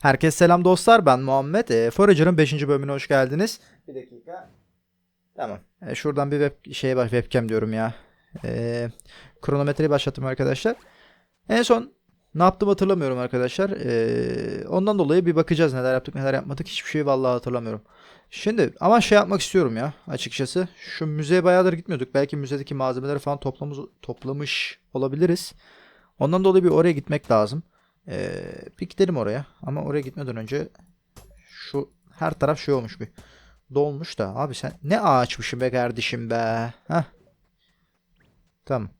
Herkese selam dostlar ben Muhammed. E, Forager'ın 5. bölümüne hoş geldiniz. Bir dakika. Tamam. E, şuradan bir web şeye bak webcam diyorum ya. E, kronometreyi başlattım arkadaşlar. En son ne yaptım hatırlamıyorum arkadaşlar. E, ondan dolayı bir bakacağız neler yaptık neler yapmadık. Hiçbir şeyi vallahi hatırlamıyorum. Şimdi ama şey yapmak istiyorum ya açıkçası. Şu müzeye bayağıdır gitmiyorduk. Belki müzedeki malzemeleri falan toplamış, toplamış olabiliriz. Ondan dolayı bir oraya gitmek lazım. Ee, bir gidelim oraya. Ama oraya gitmeden önce şu her taraf şey olmuş bir. Dolmuş da. Abi sen ne ağaçmışsın be kardeşim be. Heh. Tamam.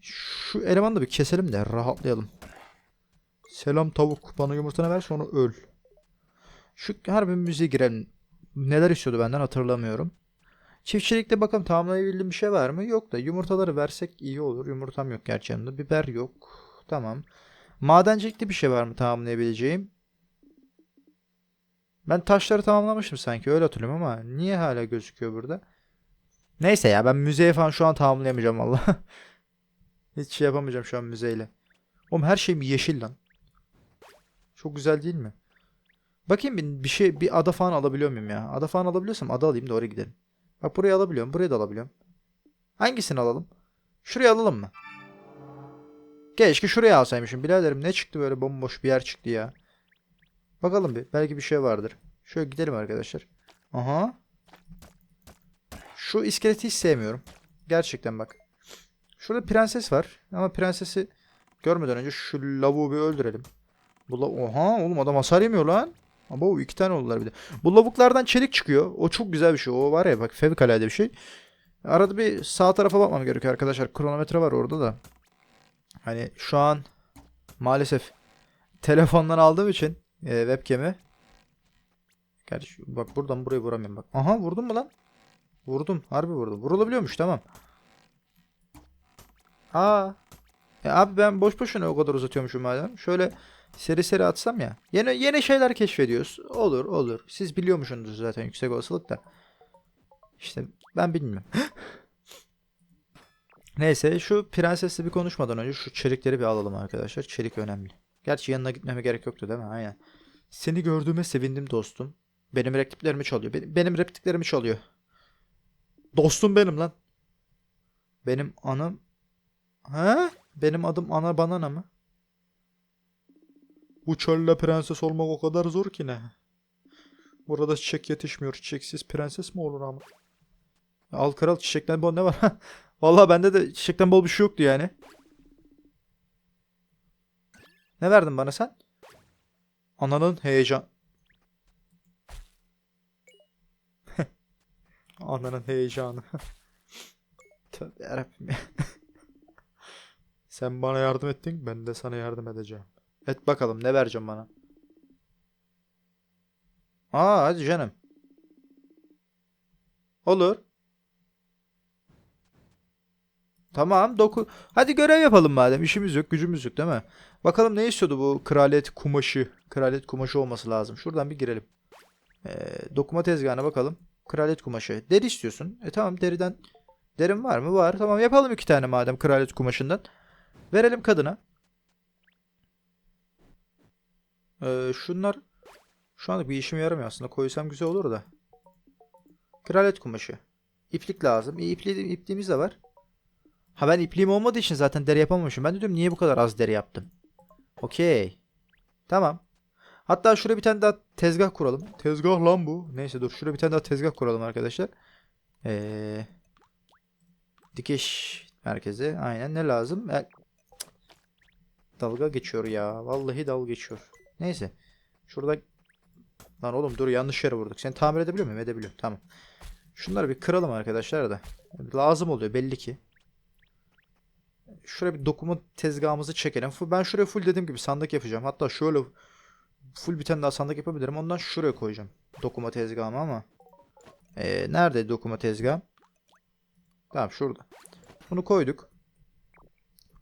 Şu elemanı da bir keselim de rahatlayalım. Selam tavuk. Bana yumurtanı ver sonra öl. Şu harbi müziğe girelim. Neler istiyordu benden hatırlamıyorum. Çiftçilikte bakalım tamamlayabildiğim bir şey var mı? Yok da yumurtaları versek iyi olur. Yumurtam yok gerçi yanımda. Biber yok. Tamam. Madencilikte bir şey var mı tamamlayabileceğim? Ben taşları tamamlamıştım sanki öyle hatırlıyorum ama niye hala gözüküyor burada? Neyse ya ben müzeye falan şu an tamamlayamayacağım valla. Hiç şey yapamayacağım şu an müzeyle. Oğlum her şeyim yeşil lan. Çok güzel değil mi? Bakayım bir, bir şey bir ada falan alabiliyor muyum ya? Ada falan alabiliyorsam ada alayım da oraya gidelim. Bak burayı alabiliyorum. Burayı da alabiliyorum. Hangisini alalım? Şurayı alalım mı? Keşke şuraya alsaymışım. Biraderim ne çıktı böyle bomboş bir yer çıktı ya. Bakalım bir. Belki bir şey vardır. Şöyle gidelim arkadaşlar. Aha. Şu iskeleti hiç sevmiyorum. Gerçekten bak. Şurada prenses var. Ama prensesi görmeden önce şu lavuğu bir öldürelim. Bu la Oha oğlum adam hasar yemiyor lan. Ama o iki tane oldular bir de. Bu lavuklardan çelik çıkıyor. O çok güzel bir şey. O var ya bak fevkalade bir şey. Arada bir sağ tarafa bakmam gerekiyor arkadaşlar. Kronometre var orada da. Hani şu an maalesef telefondan aldığım için e, webcam'i. Gerçi bak buradan buraya vuramıyorum bak. Aha vurdum mu lan? Vurdum. Harbi vurdum. Vurulabiliyormuş tamam. Aa. E abi ben boş boşuna o kadar uzatıyormuşum madem. Şöyle seri seri atsam ya. Yeni yeni şeyler keşfediyoruz. Olur olur. Siz biliyormuşsunuz zaten yüksek olasılık da. İşte ben bilmiyorum. Neyse şu prensesle bir konuşmadan önce şu çelikleri bir alalım arkadaşlar. Çelik önemli. Gerçi yanına gitmeme gerek yoktu değil mi? Aynen. Seni gördüğüme sevindim dostum. Benim repliklerimi çalıyor. Benim, benim repliklerimi çalıyor. Dostum benim lan. Benim anam... Ha? Benim adım Ana Banana mı? Bu çölde prenses olmak o kadar zor ki ne? Burada çiçek yetişmiyor. Çiçeksiz prenses mi olur ama? Al kral çiçekten bol ne var? Vallahi bende de çiçekten bol bir şey yoktu yani. Ne verdin bana sen? Ananın heyecan. Ananın heyecanı. Tövbe yarabbim ya. Sen bana yardım ettin, ben de sana yardım edeceğim. Et bakalım ne vereceğim bana? Aa hadi canım. Olur. Tamam doku. Hadi görev yapalım madem. İşimiz yok, gücümüz yok değil mi? Bakalım ne istiyordu bu kraliyet kumaşı? Kraliyet kumaşı olması lazım. Şuradan bir girelim. Ee, dokuma tezgahına bakalım. Kraliyet kumaşı. Deri istiyorsun. E tamam deriden. Derin var mı? Var. Tamam yapalım iki tane madem kraliyet kumaşından. Verelim kadına. Ee, şunlar şu anlık bir işime yaramıyor aslında. Koysam güzel olur da. Kraliyet kumaşı. İplik lazım. İyi ipli, ipliğimiz de var. Ha ben ipliğim olmadığı için zaten deri yapamamışım. Ben de diyorum niye bu kadar az deri yaptım. Okey. Tamam. Hatta şuraya bir tane daha tezgah kuralım. Tezgah lan bu. Neyse dur şuraya bir tane daha tezgah kuralım arkadaşlar. Ee, dikiş merkezi. Aynen ne lazım? E, dalga geçiyor ya. Vallahi dalga geçiyor. Neyse. Şurada Lan oğlum dur yanlış yere vurduk. Seni tamir edebiliyor muyum? Edebiliyorum. Tamam. Şunları bir kıralım arkadaşlar da. Lazım oluyor belli ki. Şuraya bir dokuma tezgahımızı çekelim. Ben şuraya full dediğim gibi sandık yapacağım. Hatta şöyle full bir tane daha sandık yapabilirim. Ondan şuraya koyacağım. Dokuma tezgahımı ama. Ee, nerede dokuma tezgahım? Tamam şurada. Bunu koyduk.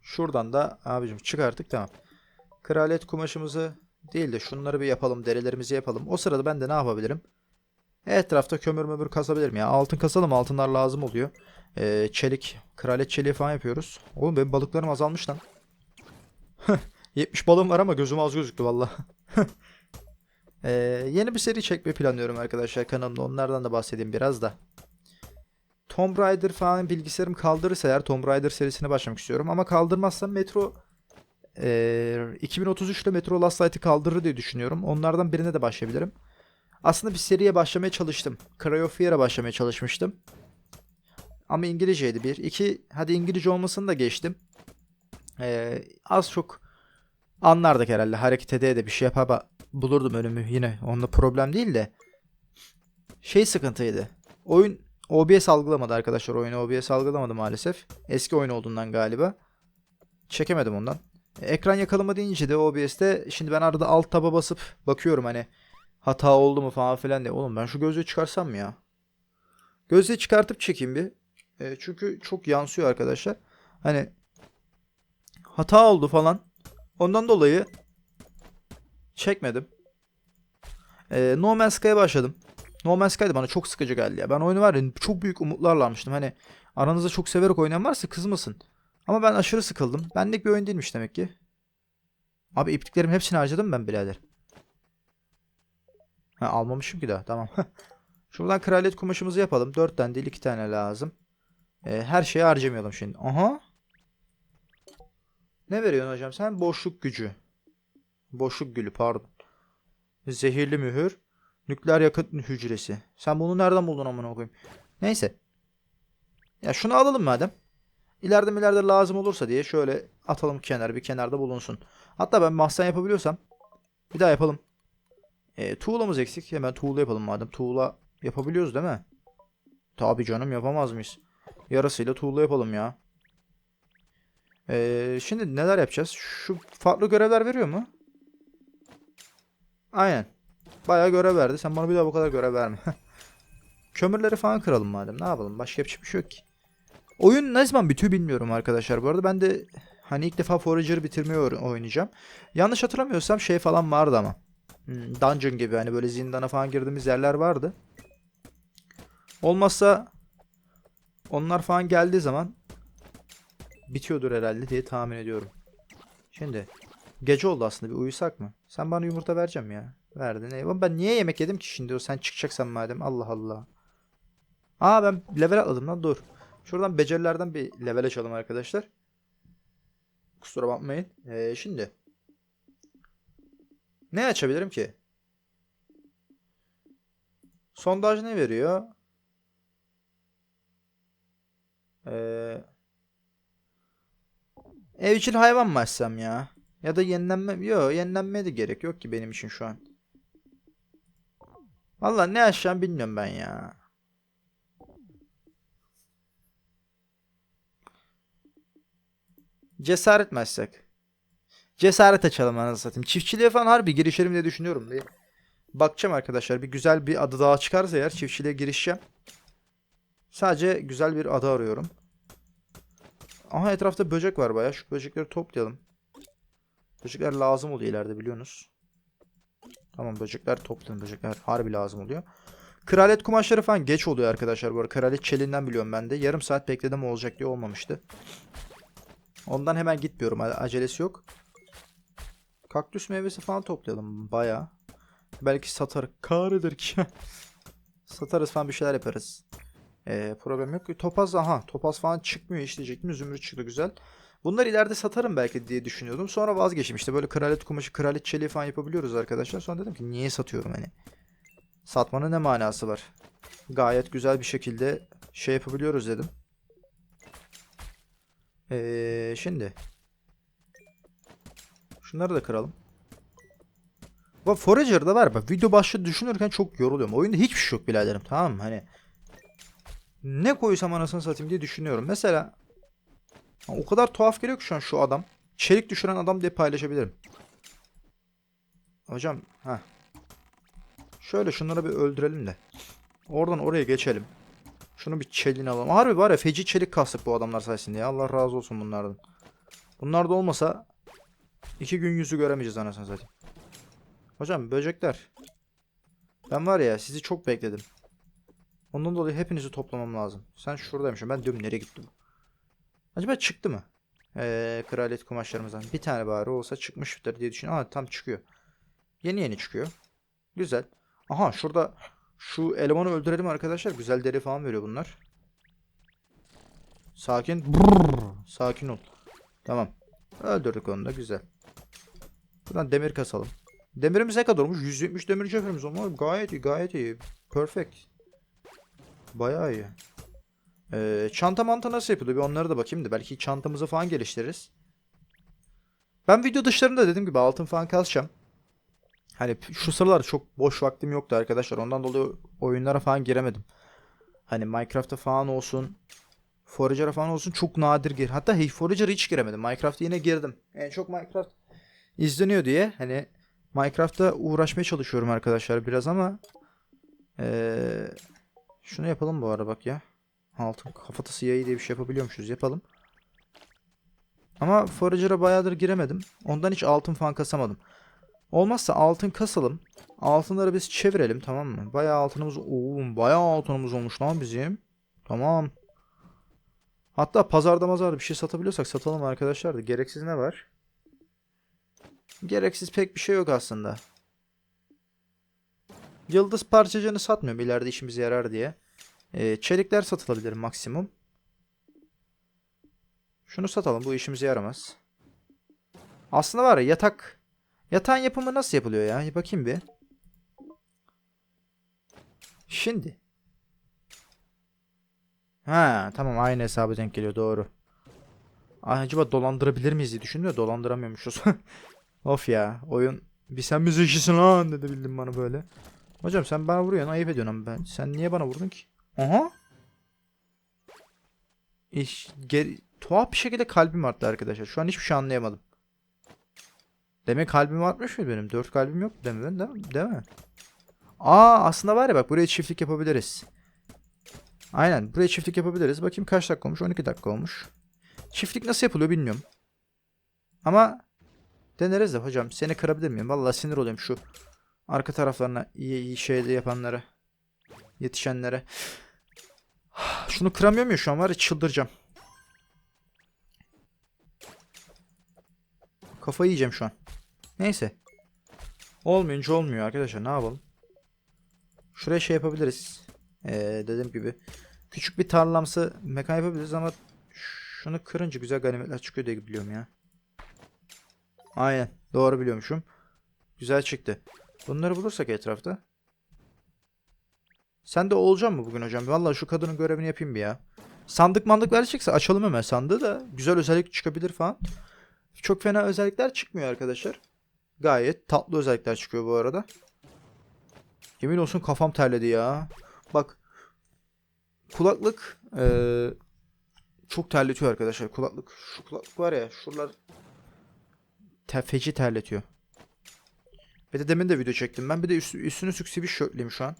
Şuradan da abicim çıkarttık tamam. Kraliyet kumaşımızı değil de şunları bir yapalım. Derilerimizi yapalım. O sırada ben de ne yapabilirim? Etrafta kömür mömür kasabilirim ya. Altın kasalım. Altınlar lazım oluyor. Ee, çelik. Kraliyet çeliği falan yapıyoruz. Oğlum benim balıklarım azalmış lan. 70 balığım var ama gözüm az gözüktü valla. Ee, yeni bir seri çekmeyi planlıyorum arkadaşlar kanalımda. Onlardan da bahsedeyim biraz da. Tomb Raider falan bilgisayarım kaldırırsa eğer Tomb Raider serisine başlamak istiyorum. Ama kaldırmazsam Metro ee, 2033'te Metro Last Light'ı kaldırır diye düşünüyorum. Onlardan birine de başlayabilirim. Aslında bir seriye başlamaya çalıştım. Cry Fear'a başlamaya çalışmıştım. Ama İngilizceydi bir. İki, hadi İngilizce olmasını da geçtim. Ee, az çok anlardık herhalde. Hareket ede de bir şey yapar bulurdum önümü yine. Onda problem değil de. Şey sıkıntıydı. Oyun OBS algılamadı arkadaşlar. Oyunu OBS algılamadı maalesef. Eski oyun olduğundan galiba. Çekemedim ondan. Ekran yakalama deyince de OBS'te şimdi ben arada alt taba basıp bakıyorum hani hata oldu mu falan filan diye. Oğlum ben şu gözlüğü çıkarsam mı ya? Gözlüğü çıkartıp çekeyim bir. E, çünkü çok yansıyor arkadaşlar. Hani hata oldu falan. Ondan dolayı çekmedim. E, no Man's Sky'a başladım. No Man's Sky de bana çok sıkıcı geldi ya. Ben oyunu var ya çok büyük umutlarla almıştım. Hani aranızda çok severek oynayan varsa kızmasın. Ama ben aşırı sıkıldım. Benlik bir oyun değilmiş demek ki. Abi ipliklerim hepsini harcadım ben birader. Ha almamışım ki daha. Tamam. Şuradan kraliyet kumaşımızı yapalım. 4 tane değil 2 tane lazım. Ee, her şeyi harcamayalım şimdi. Aha. Ne veriyorsun hocam sen? Boşluk gücü. Boşluk gülü pardon. Zehirli mühür. Nükleer yakıt hücresi. Sen bunu nereden buldun amına koyayım? Neyse. Ya şunu alalım madem. İleride ileride lazım olursa diye şöyle atalım kenar bir kenarda bulunsun. Hatta ben mahzen yapabiliyorsam bir daha yapalım. E, tuğlamız eksik. Hemen tuğla yapalım madem. Tuğla yapabiliyoruz değil mi? Tabi canım yapamaz mıyız? Yarısıyla tuğla yapalım ya. E, şimdi neler yapacağız? Şu farklı görevler veriyor mu? Aynen. Bayağı görev verdi. Sen bana bir daha bu kadar görev verme. Kömürleri falan kıralım madem. Ne yapalım? Başka yapacak bir şey yok ki. Oyun ne zaman bitiyor bilmiyorum arkadaşlar. Bu arada ben de hani ilk defa Forager'ı bitirmeyi oy- oynayacağım. Yanlış hatırlamıyorsam şey falan vardı ama. Hmm, dungeon gibi hani böyle zindana falan girdiğimiz yerler vardı. Olmazsa onlar falan geldiği zaman bitiyordur herhalde diye tahmin ediyorum. Şimdi gece oldu aslında bir uyusak mı? Sen bana yumurta vereceğim ya. Verdin. Eyvah ben niye yemek yedim ki şimdi o sen çıkacaksan madem Allah Allah. Aa ben level atladım lan dur. Şuradan becerilerden bir level açalım arkadaşlar. Kusura bakmayın. Ee, şimdi. Ne açabilirim ki? Sondaj ne veriyor? Ee, evcil hayvan mı açsam ya? Ya da yenilenme... Yok yenilenmeye de gerek yok ki benim için şu an. Valla ne açacağım bilmiyorum ben ya. Cesaret mi açsak? Cesaret açalım anasını satayım. Çiftçiliğe falan harbi girişelim diye düşünüyorum. Bir bakacağım arkadaşlar. Bir güzel bir adı daha çıkarsa eğer çiftçiliğe girişeceğim. Sadece güzel bir adı arıyorum. Aha etrafta böcek var baya. Şu böcekleri toplayalım. Böcekler lazım oluyor ileride biliyorsunuz. Tamam böcekler toplayalım. Böcekler harbi lazım oluyor. Kraliyet kumaşları falan geç oluyor arkadaşlar bu arada. Kraliyet çeliğinden biliyorum ben de. Yarım saat bekledim olacak diye olmamıştı. Ondan hemen gitmiyorum. Acelesi yok. Kaktüs meyvesi falan toplayalım. Baya. Belki satar. Kârıdır ki. Satarız falan bir şeyler yaparız. Ee, problem yok. Topaz aha. Topaz falan çıkmıyor işte diyecektim. Zümrüt çıktı güzel. Bunları ileride satarım belki diye düşünüyordum. Sonra vazgeçtim. İşte böyle kraliyet kumaşı, kraliyet çeliği falan yapabiliyoruz arkadaşlar. Sonra dedim ki niye satıyorum hani. Satmanın ne manası var? Gayet güzel bir şekilde şey yapabiliyoruz dedim. Ee, şimdi. Şunları da kıralım. Bak Forager'da var bak video başlığı düşünürken çok yoruluyorum. Oyunda hiçbir şey yok biraderim tamam mı? Hani ne koysam anasını satayım diye düşünüyorum. Mesela o kadar tuhaf geliyor ki şu an şu adam. Çelik düşüren adam diye paylaşabilirim. Hocam ha. Şöyle şunları bir öldürelim de. Oradan oraya geçelim. Şunu bir çeliğini alalım. Harbi var ya feci çelik kastık bu adamlar sayesinde ya. Allah razı olsun bunlardan. Bunlar da olmasa iki gün yüzü göremeyeceğiz anasını satayım. Hocam böcekler. Ben var ya sizi çok bekledim. Ondan dolayı hepinizi toplamam lazım. Sen şuradaymışsın. Ben diyorum nereye gitti bu? Acaba çıktı mı? Ee, kraliyet kumaşlarımızdan. Bir tane bari olsa çıkmıştır diye düşünüyorum. Aa tam çıkıyor. Yeni yeni çıkıyor. Güzel. Aha şurada şu elemanı öldürelim arkadaşlar. Güzel deri falan veriyor bunlar. Sakin. Brrr. Sakin ol. Tamam. Öldürdük onu da güzel. Buradan demir kasalım. Demirimiz ne kadar olmuş? 170 demir cevherimiz olmuş. Gayet iyi gayet iyi. Perfect. Bayağı iyi. Ee, çanta manta nasıl yapılıyor? Bir onlara da bakayım da. Belki çantamızı falan geliştiririz. Ben video dışlarında dediğim gibi altın falan kasacağım. Hani şu sıralar çok boş vaktim yoktu arkadaşlar. Ondan dolayı oyunlara falan giremedim. Hani Minecraft'ta falan olsun. Forager'a falan olsun çok nadir gir. Hatta hey Forager'a hiç giremedim. Minecraft'a yine girdim. En çok Minecraft izleniyor diye hani Minecraft'ta uğraşmaya çalışıyorum arkadaşlar biraz ama ee, şunu yapalım bu arada bak ya. Altın kafatası yayı diye bir şey yapabiliyormuşuz. Yapalım. Ama Forager'a bayağıdır giremedim. Ondan hiç altın falan kasamadım. Olmazsa altın kasalım. Altınları biz çevirelim tamam mı? Bayağı altınımız oğlum bayağı altınımız olmuş lan bizim. Tamam. Hatta pazarda mazarda bir şey satabiliyorsak satalım arkadaşlar da. Gereksiz ne var? Gereksiz pek bir şey yok aslında. Yıldız parçacığını satmıyorum ileride işimize yarar diye. Ee, çelikler satılabilir maksimum. Şunu satalım bu işimize yaramaz. Aslında var ya yatak Yatağın yapımı nasıl yapılıyor ya? Bakayım bir. Şimdi. Ha tamam aynı hesabı denk geliyor doğru. Ay, acaba dolandırabilir miyiz diye düşündüm dolandıramıyormuşuz. of ya oyun bir sen müzikçisin lan dedi bildim bana böyle. Hocam sen bana vuruyorsun ayıp ediyorsun ben. Sen niye bana vurdun ki? Aha. İş, geri, tuhaf bir şekilde kalbim arttı arkadaşlar. Şu an hiçbir şey anlayamadım. Demek kalbim artmış mı benim? 4 kalbim yok demek değil mi? Değil mi? Aa aslında var ya bak buraya çiftlik yapabiliriz. Aynen buraya çiftlik yapabiliriz. Bakayım kaç dakika olmuş? 12 dakika olmuş. Çiftlik nasıl yapılıyor bilmiyorum. Ama deneriz de hocam seni kırabilir miyim? Vallahi sinir oluyorum şu arka taraflarına iyi iyi yapanlara. Yetişenlere. Şunu kıramıyorum ya şu an var ya çıldıracağım. Kafayı yiyeceğim şu an. Neyse. Olmayınca olmuyor arkadaşlar. Ne yapalım? Şuraya şey yapabiliriz. Ee, dediğim gibi. Küçük bir tarlamsı mekan yapabiliriz ama şunu kırınca güzel ganimetler çıkıyor diye biliyorum ya. Aynen. Doğru biliyormuşum. Güzel çıktı. Bunları bulursak etrafta. Sen de olacak mı bugün hocam? Vallahi şu kadının görevini yapayım bir ya. Sandık mandık verecekse açalım hemen sandığı da. Güzel özellik çıkabilir falan. Çok fena özellikler çıkmıyor arkadaşlar. Gayet tatlı özellikler çıkıyor bu arada. Yemin olsun kafam terledi ya. Bak. Kulaklık ee, çok terletiyor arkadaşlar. Kulaklık. Şu kulaklık var ya. Şuralar te, feci terletiyor. Bir de demin de video çektim. Ben bir de üst, üstünü sük sivil şörtleyim şu an.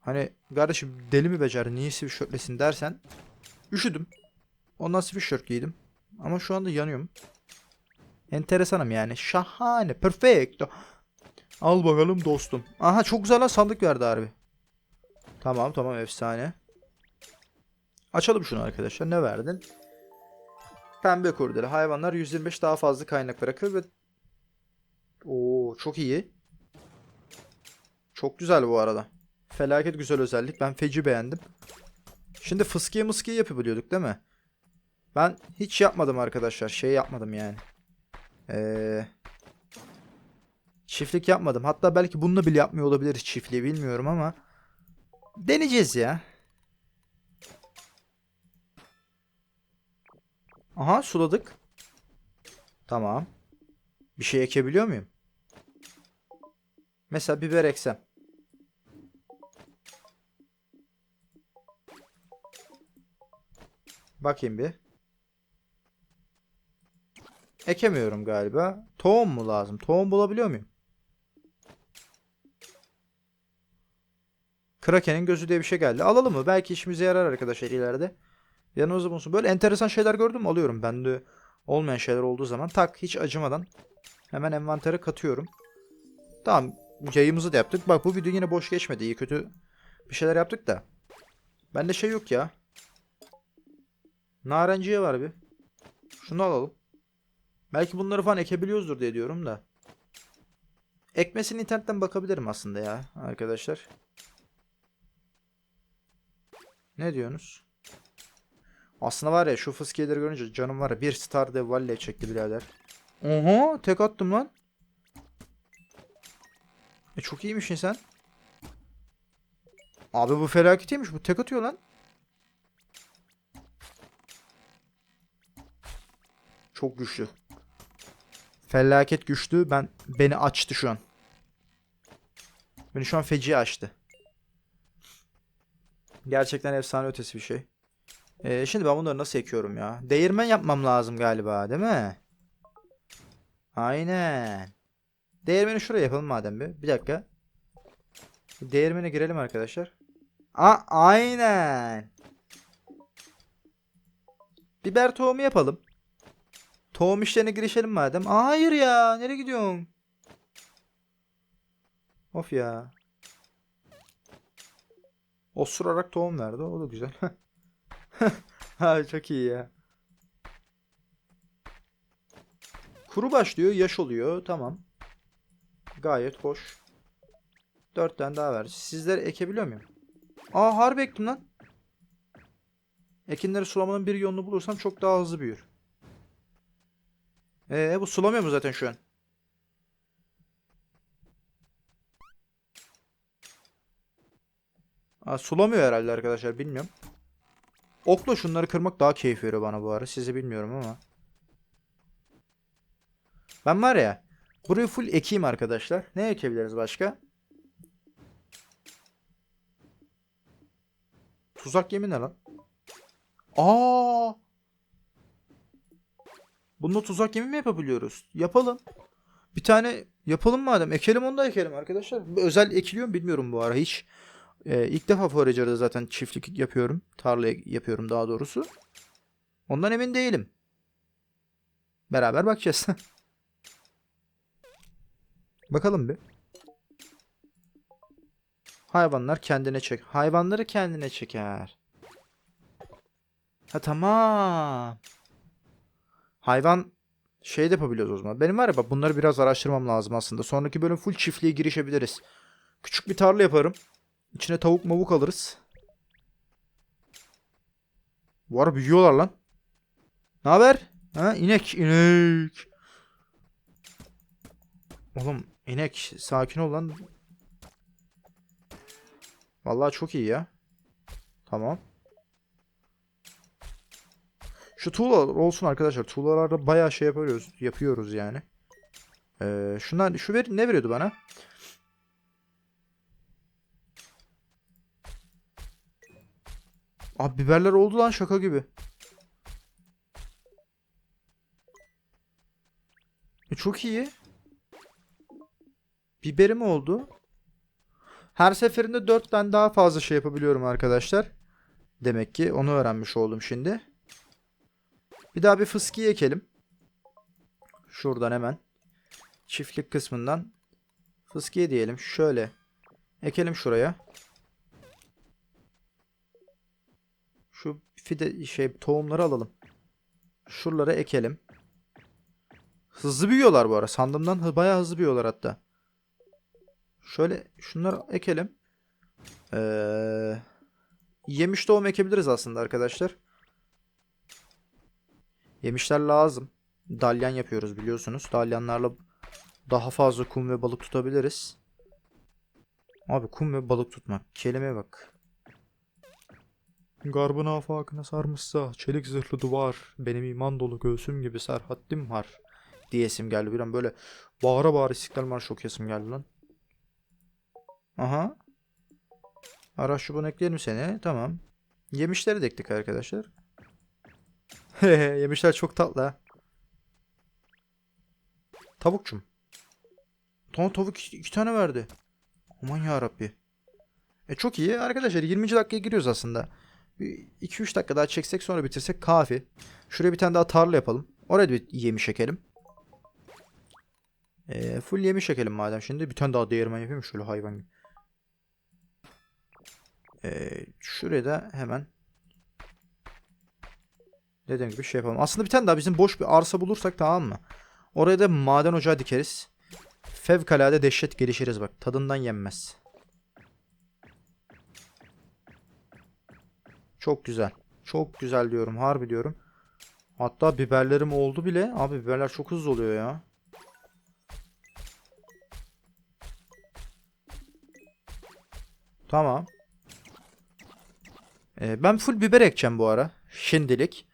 Hani kardeşim deli mi becer niye sivil şörtlesin dersen. Üşüdüm. Ondan sivil şört giydim. Ama şu anda yanıyorum. Enteresanım yani. Şahane. Perfecto. Al bakalım dostum. Aha çok güzel lan sandık verdi harbi. Tamam tamam efsane. Açalım şunu arkadaşlar. Ne verdin? Pembe kurdele. Hayvanlar 125 daha fazla kaynak bırakır ve Oo çok iyi. Çok güzel bu arada. Felaket güzel özellik. Ben feci beğendim. Şimdi fıskiye mıskiye yapabiliyorduk değil mi? Ben hiç yapmadım arkadaşlar. Şey yapmadım yani. Ee, çiftlik yapmadım. Hatta belki bununla bile yapmıyor olabiliriz çiftliği bilmiyorum ama deneyeceğiz ya. Aha suladık. Tamam. Bir şey ekebiliyor muyum? Mesela biber eksem. Bakayım bir. Ekemiyorum galiba. Tohum mu lazım? Tohum bulabiliyor muyum? Kraken'in gözü diye bir şey geldi. Alalım mı? Belki işimize yarar arkadaşlar ileride. Yanımızda bulunsun. Böyle enteresan şeyler gördüm alıyorum. Bende olmayan şeyler olduğu zaman tak hiç acımadan hemen envantere katıyorum. Tamam yayımızı da yaptık. Bak bu video yine boş geçmedi. İyi kötü bir şeyler yaptık da. Bende şey yok ya. Narenciye var bir. Şunu alalım. Belki bunları falan ekebiliyoruzdur diye diyorum da. Ekmesini internetten bakabilirim aslında ya arkadaşlar. Ne diyorsunuz? Aslında var ya şu fıskiyeleri görünce canım var ya bir star de valle çekti birader. Oha tek attım lan. E çok iyiymişsin sen. Abi bu felaketiymiş bu tek atıyor lan. Çok güçlü. Felaket güçlü. Ben beni açtı şu an. Beni şu an feci açtı. Gerçekten efsane ötesi bir şey. Ee, şimdi ben bunları nasıl ekiyorum ya? Değirmen yapmam lazım galiba, değil mi? Aynen. Değirmeni şuraya yapalım madem bir. Bir dakika. Değirmene girelim arkadaşlar. A aynen. Biber tohumu yapalım. Tohum işlerine girişelim madem. Hayır ya. Nereye gidiyorsun? Of ya. Osurarak tohum verdi. O da güzel. ha çok iyi ya. Kuru başlıyor. Yaş oluyor. Tamam. Gayet hoş. Dört tane daha ver. Sizler ekebiliyor muyum? Aa harbi ektim lan. Ekinleri sulamanın bir yolunu bulursam çok daha hızlı büyür. Ee bu sulamıyor mu zaten şu an? Aa, sulamıyor herhalde arkadaşlar bilmiyorum. Okla şunları kırmak daha keyif veriyor bana bu ara. Sizi bilmiyorum ama. Ben var ya burayı full ekeyim arkadaşlar. Ne ekebiliriz başka? Tuzak yemi ne lan? Aa! Bununla tuzak yemi mi yapabiliyoruz? Yapalım. Bir tane yapalım madem. Ekelim onu da ekelim arkadaşlar. Özel ekiliyor mu bilmiyorum bu ara hiç. Ee, ilk defa Forager'da zaten çiftlik yapıyorum. Tarla yapıyorum daha doğrusu. Ondan emin değilim. Beraber bakacağız. Bakalım bir. Hayvanlar kendine çek. Hayvanları kendine çeker. Ha tamam. Hayvan şey de yapabiliyoruz o zaman. Benim var ya bunları biraz araştırmam lazım aslında. Sonraki bölüm full çiftliğe girişebiliriz. Küçük bir tarla yaparım. İçine tavuk mavuk alırız. Var büyüyorlar lan. Ne haber? Ha inek inek. Oğlum inek sakin ol lan. Vallahi çok iyi ya. Tamam. Şu tuğlalar olsun arkadaşlar. Tuğlalarda bayağı şey yapıyoruz. Yapıyoruz yani. Ee, şunlar şu ver, ne veriyordu bana? Abi biberler oldu lan şaka gibi. E, çok iyi. Biberim oldu. Her seferinde 4 tane daha fazla şey yapabiliyorum arkadaşlar. Demek ki onu öğrenmiş oldum şimdi. Bir daha bir fıskiye ekelim. Şuradan hemen. Çiftlik kısmından. Fıskiye diyelim. Şöyle. Ekelim şuraya. Şu fide şey tohumları alalım. Şuralara ekelim. Hızlı büyüyorlar bu ara. Sandığımdan bayağı hızlı büyüyorlar hatta. Şöyle şunları ekelim. Ee, yemiş tohum ekebiliriz aslında arkadaşlar. Yemişler lazım. Dalyan yapıyoruz biliyorsunuz. Dalyanlarla daha fazla kum ve balık tutabiliriz. Abi kum ve balık tutmak. Kelimeye bak. Garbın afakına sarmışsa çelik zırhlı duvar. Benim iman dolu göğsüm gibi serhattim var. Diyesim geldi. Bir an böyle bağıra bağıra İstiklal Marşı okuyasım geldi lan. Aha. Araç şuban ekleyelim seni. Tamam. Yemişleri de ektik arkadaşlar. Yemişler çok tatlı. Tavukçum. Tamam tavuk iki, tane verdi. Aman ya Rabbi. E çok iyi arkadaşlar 20. dakikaya giriyoruz aslında. 2-3 dakika daha çeksek sonra bitirsek kafi. Şuraya bir tane daha tarla yapalım. Oraya bir yemiş ekelim. E, full yemiş ekelim madem şimdi. Bir tane daha değirmen yapayım şöyle hayvan gibi. E, şuraya da hemen Dediğim gibi şey yapalım. Aslında bir tane daha bizim boş bir arsa bulursak tamam mı? Oraya da maden ocağı dikeriz. Fevkalade dehşet gelişiriz bak. Tadından yenmez. Çok güzel. Çok güzel diyorum. Harbi diyorum. Hatta biberlerim oldu bile. Abi biberler çok hızlı oluyor ya. Tamam. Ee, ben full biber ekeceğim bu ara. Şimdilik.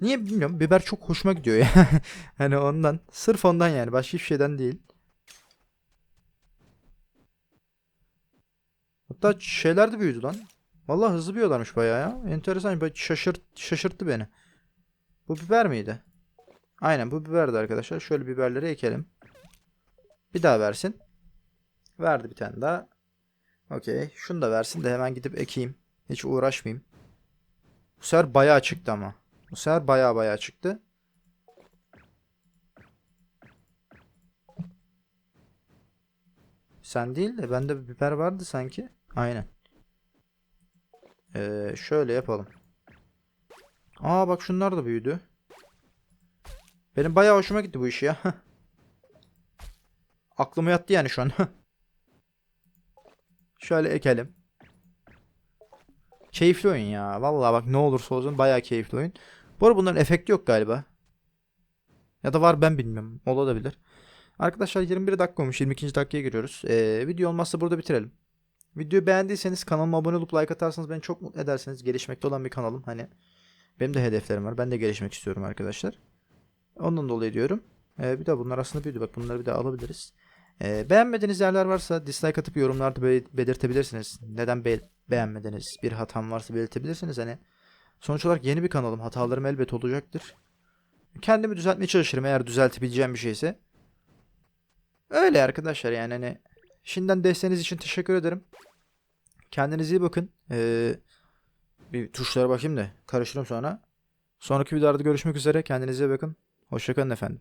Niye bilmiyorum. Biber çok hoşuma gidiyor ya. hani ondan. Sırf ondan yani. Başka hiçbir şeyden değil. Hatta şeyler de büyüdü lan. Vallahi hızlı büyüyorlarmış bayağı ya. Enteresan. Şaşırt, şaşırttı beni. Bu biber miydi? Aynen bu biberdi arkadaşlar. Şöyle biberleri ekelim. Bir daha versin. Verdi bir tane daha. Okey. Şunu da versin de hemen gidip ekeyim. Hiç uğraşmayayım. Bu sefer bayağı çıktı ama. Bu sefer bayağı bayağı çıktı. Sen değil de bende biber vardı sanki. Aynen. Ee, şöyle yapalım. Aa bak şunlar da büyüdü. Benim bayağı hoşuma gitti bu iş ya. Aklıma yattı yani şu an. Şöyle ekelim. Keyifli oyun ya. Vallahi bak ne olursa olsun bayağı keyifli oyun. Bu arada bunların efekti yok galiba. Ya da var ben bilmiyorum. Olabilir. Arkadaşlar 21 dakika olmuş. 22. dakikaya giriyoruz. Ee, video olmazsa burada bitirelim. Videoyu beğendiyseniz kanalıma abone olup like atarsanız beni çok mutlu edersiniz. Gelişmekte olan bir kanalım. Hani benim de hedeflerim var. Ben de gelişmek istiyorum arkadaşlar. Ondan dolayı diyorum. Ee, bir de bunlar aslında büyüdü. Bak bunları bir daha alabiliriz. Ee, beğenmediğiniz yerler varsa dislike atıp yorumlarda be- belirtebilirsiniz. Neden be- beğenmediniz? Bir hatam varsa belirtebilirsiniz. Hani sonuç olarak yeni bir kanalım. Hatalarım elbet olacaktır. Kendimi düzeltmeye çalışırım eğer düzeltebileceğim bir şeyse. Öyle arkadaşlar yani hani şimdiden desteğiniz için teşekkür ederim. Kendinize iyi bakın. Ee, bir tuşlara bakayım da karıştırırım sonra. Sonraki videolarda görüşmek üzere. Kendinize iyi bakın. Hoşçakalın efendim.